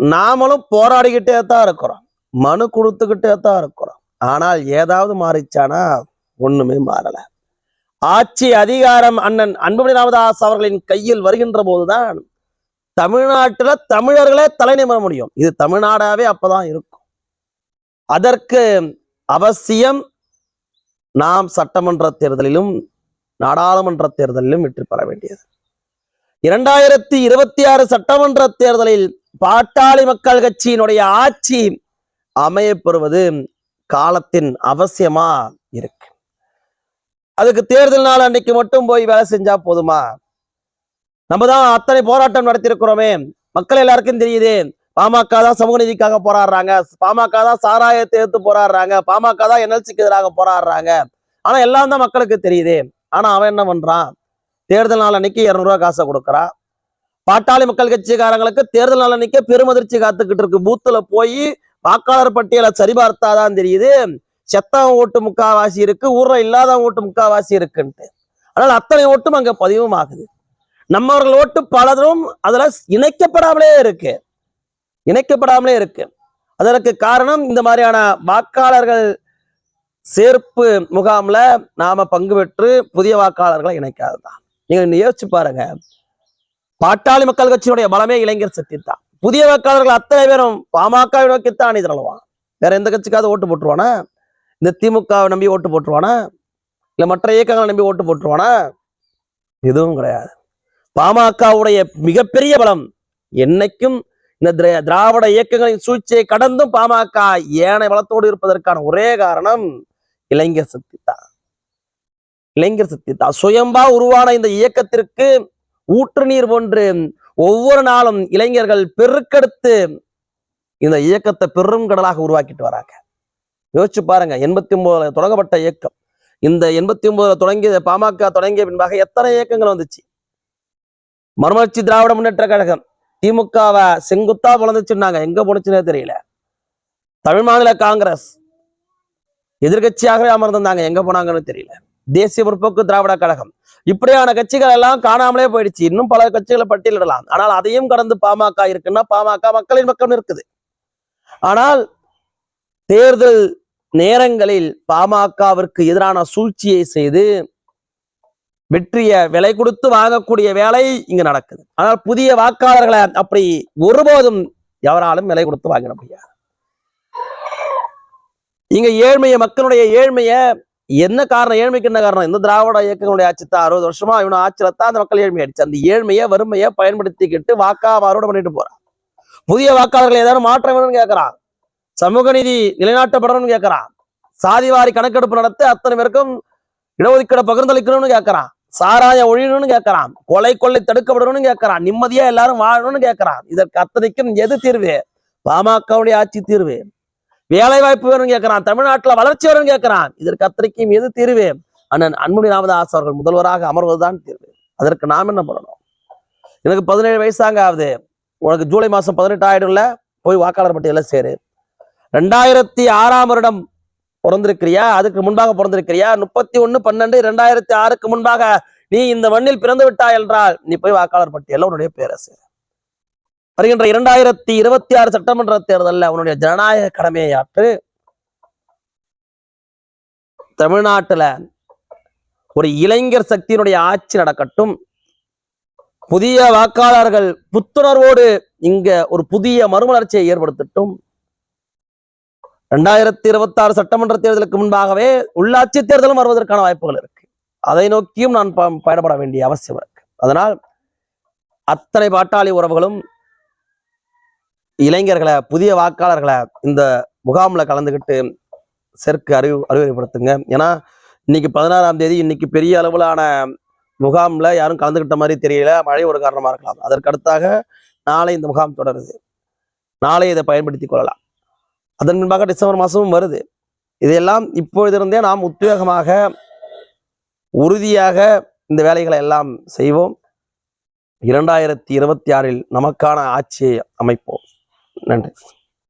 நாமளும் போராடிக்கிட்டே தான் இருக்கிறோம். மனு கொடுத்துக்கிட்டே தான் இருக்கிறோம். ஆனால் ஏதாவது மாறிச்சானா? ஒண்ணுமே மாறல. ஆட்சி அதிகாரம் அண்ணன் அன்புமணி ராமதாஸ் அவர்களின் கையில் வருகின்ற போதுதான் தமிழ்நாட்டுல தமிழர்களே தலை நிமிர முடியும். இது தமிழ்நாடாவே அப்பதான் இருக்கும். அதற்கு அவசியம் நாம் சட்டமன்ற தேர்தலிலும் நாடாளுமன்ற தேர்தலிலும் வெற்றி பெற வேண்டியது. இரண்டாயிரத்தி இருபத்தி ஆறு சட்டமன்ற தேர்தலில் பாட்டாளி மக்கள் கட்சியினுடைய ஆட்சி அமையப்பெறுவது காலத்தின் அவசியமா இருக்கு. அதுக்கு தேர்தல் நாள் அன்னைக்கு மட்டும் போய் வேலை செஞ்சா போதுமா? நம்ம தான் அத்தனை போராட்டம் நடத்தியிருக்கிறோமே. மக்கள் எல்லாருக்கும் தெரியுது. பாமக தான் சமூக நீதிக்காக போராடுறாங்க. பாமக தான் சாராயத்தை எடுத்து போராடுறாங்க. பாமக தான் என்எல்சிக்கு எதிராக போராடுறாங்க. ஆனா எல்லாம் தான் மக்களுக்கு தெரியுது. ஆனா அவன் என்ன பண்றான்? தேர்தல் நாள் அன்னைக்கு இரநூறுவா காசை கொடுக்குறான். பாட்டாளி மக்கள் கட்சிக்காரங்களுக்கு தேர்தல் நலனிக்க அன்னைக்கு பெருமதிர்ச்சி காத்துக்கிட்டு இருக்கு. பூத்துல போய் வாக்காளர் பட்டியலை சரிபார்த்தாதான் தெரியுது. செத்தவன் ஓட்டு முக்காவாசி இருக்கு ஊர்ல இல்லாதவன் ஓட்டு முக்காவாசி இருக்குன்ட்டு. அதனால அத்தனை ஓட்டும் அங்க பதிவும் ஆகுது நம்மவர்கள் ஓட்டு பலரும் அதுல இணைக்கப்படாமலே இருக்கு. இணைக்கப்படாமலே இருக்கு. அதற்கு காரணம் இந்த மாதிரியான வாக்காளர்கள் சேர்ப்பு முகாம்ல நாம பங்கு பெற்று புதிய வாக்காளர்களை இணைக்காததான் நீங்க யோசிச்சு பாருங்க. பாட்டாளி மக்கள் கட்சியினுடைய பலமே இளைஞர் சக்தி தான். புதிய வாக்காளர்கள் அத்தனை பேரும் பாமகவை நோக்கித்தான் அணி திரளுவான் வேற எந்த கட்சிக்காவது ஓட்டு போட்டுருவானா? இந்த திமுகவை நம்பி ஓட்டு போட்டுருவானா? இல்ல மற்ற இயக்கங்களை நம்பி ஓட்டு போட்டுருவானா? எதுவும் கிடையாது. பாமகவுடைய மிகப்பெரிய பலம் என்னைக்கும் இந்த திராவிட இயக்கங்களின் சூழ்ச்சியை கடந்தும் பாமக ஏனை பலத்தோடு இருப்பதற்கான ஒரே காரணம் இளைஞர் சக்தி தான். இளைஞர் சக்தி தான். சுயம்பா உருவான இந்த இயக்கத்திற்கு ஊற்று நீர் போன்று ஒவ்வொரு நாளும் இளைஞர்கள் பெருக்கெடுத்து இந்த இயக்கத்தை பெரும் கடலாக உருவாக்கிட்டு வராங்க. யோசிச்சு பாருங்க எண்பத்தி ஒன்பதுல தொடங்கப்பட்ட இயக்கம். இந்த எண்பத்தி ஒன்பதுல தொடங்கிய பாமக தொடங்கிய பின்பாக எத்தனை இயக்கங்கள் வந்துச்சு? மறுமலர்ச்சி திராவிட முன்னேற்ற கழகம் திமுகவை செங்குத்தா பிளந்துச்சுன்னாங்க. எங்க போனுச்சுன்னே தெரியல. தமிழ் மாநில காங்கிரஸ் எதிர்கட்சியாகவே அமர்ந்திருந்தாங்க. எங்க போனாங்கன்னு தெரியல. தேசிய முற்போக்கு திராவிட கழகம். இப்படியான கட்சிகள் எல்லாம் காணாமலே போயிடுச்சு. இன்னும் பல கட்சிகளை பட்டியலிடலாம். ஆனால் அதையும் கடந்து பாமக இருக்குன்னா பாமக மக்களின் பக்கம் இருக்குது. ஆனால் தேர்தல் நேரங்களில் பாமகவிற்கு எதிரான சூழ்ச்சியை செய்து வெற்றியை விலை கொடுத்து வாங்கக்கூடிய வேலை இங்க நடக்குது. ஆனால் புதிய வாக்காளர்களை அப்படி ஒருபோதும் எவராலும் விலை கொடுத்து வாங்கிட முடியாது. இங்க ஏழ்மைய மக்களுடைய ஏழ்மைய என்ன காரணம்? ஏழ்மைக்கு என்ன காரணம்? இந்த திராவிட இயக்கங்களுடைய ஆட்சி தான் அறுபது வருஷமா இவன ஆட்சியில தான் அந்த மக்கள் ஏழ்மை ஆயிடுச்சு அந்த ஏழ்மையை வறுமையை பயன்படுத்திக்கிட்டு வாக்கா அறுவடை பண்ணிட்டு போறான் புதிய வாக்காளர்கள் ஏதாவது மாற்றம் வேணும்னு கேட்கறான் சமூக நீதி நிலைநாட்டப்படணும்னு கேட்கறான் சாதிவாரி கணக்கெடுப்பு நடத்த அத்தனை பேருக்கும் இடஒதுக்கீடு பகிர்ந்தளிக்கணும்னு கேட்கறான் சாராயம் ஒழியணும்னு கேட்கறான் கொலை கொள்ளை தடுக்கப்படணும்னு கேட்கறான் நிம்மதியா எல்லாரும் வாழணும்னு கேட்கறான் இதற்கு அத்தனைக்கும் எது தீர்வு? பாமகவுடைய ஆட்சி தீர்வு. வேலை வாய்ப்பு வேணும்னு கேட்கறான் தமிழ்நாட்டுல வளர்ச்சி வேணும்னு கேட்கிறான். இதற்கு அத்தனைக்கும் எது தீர்வு? அண்ணன் அன்புமணி ராமதாஸ் அவர்கள் முதல்வராக அமர்வதுதான் தீர்வு. அதற்கு நாம் என்ன பண்ணணும்? எனக்கு பதினேழு வயசாங்க ஆகுது. உனக்கு ஜூலை மாசம் பதினெட்டு ஆயிடும்ல போய் வாக்காளர் பட்டியல சேரு. ரெண்டாயிரத்தி ஆறாம் வருடம் பிறந்திருக்கிறியா? அதுக்கு முன்பாக பிறந்திருக்கிறியா? முப்பத்தி ஒண்ணு பன்னெண்டு ரெண்டாயிரத்தி ஆறுக்கு முன்பாக நீ இந்த மண்ணில் பிறந்து விட்டாய் என்றால் நீ போய் வாக்காளர் பட்டியலில் உன்னுடைய பேரை சேரு வருகின்ற இரண்டாயிரத்தி இருபத்தி ஆறு சட்டமன்ற தேர்தலில் அவனுடைய ஜனநாயக கடமையை ஆற்று தமிழ்நாட்டுல ஒரு இளைஞர் சக்தியினுடைய ஆட்சி நடக்கட்டும் புதிய வாக்காளர்கள் புத்துணர்வோடு இங்க ஒரு புதிய மறுமலர்ச்சியை ஏற்படுத்தட்டும். ரெண்டாயிரத்தி இருபத்தி ஆறு சட்டமன்ற தேர்தலுக்கு முன்பாகவே உள்ளாட்சி தேர்தலும் வருவதற்கான வாய்ப்புகள் இருக்கு. அதை நோக்கியும் நான் ப- பயணப்பட வேண்டிய அவசியம் இருக்கு. அதனால் அத்தனை பாட்டாளி உறவுகளும் இளைஞர்களை புதிய வாக்காளர்களை இந்த முகாமில் கலந்துக்கிட்டு சேர்க்க அறிவு அறிவுரைப்படுத்துங்க ஏன்னா இன்னைக்கு பதினாறாம் தேதி இன்னைக்கு பெரிய அளவிலான முகாம்ல யாரும் கலந்துக்கிட்ட மாதிரி தெரியல. மழை ஒரு காரணமாக இருக்கலாம். அதற்கு அடுத்தாக நாளை இந்த முகாம் தொடருது. நாளை இதை பயன்படுத்திக் கொள்ளலாம். அதன் பின்பாக டிசம்பர் மாதமும் வருது. இதையெல்லாம் இப்பொழுதிருந்தே நாம் உத்வேகமாக உறுதியாக இந்த வேலைகளை எல்லாம் செய்வோம். இரண்டாயிரத்தி இருபத்தி ஆறில் நமக்கான ஆட்சியை அமைப்போம். நன்றி.